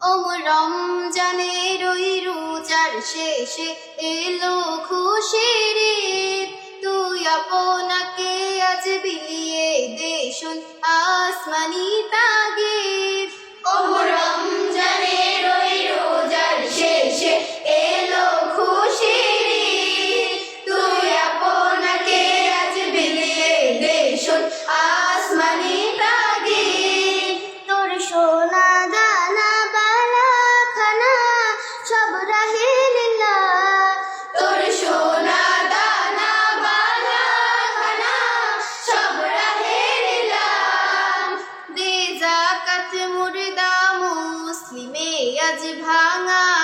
ওমর রমজানের ওই রোজার শেষে এলো খুশির। তুই আপনাকে আজ বিলিয়ে দেশুন আসমানি তাগিদ 鸡旁啊。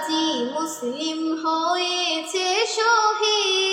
গাজী মুসলিম হয়েছে শহীদ।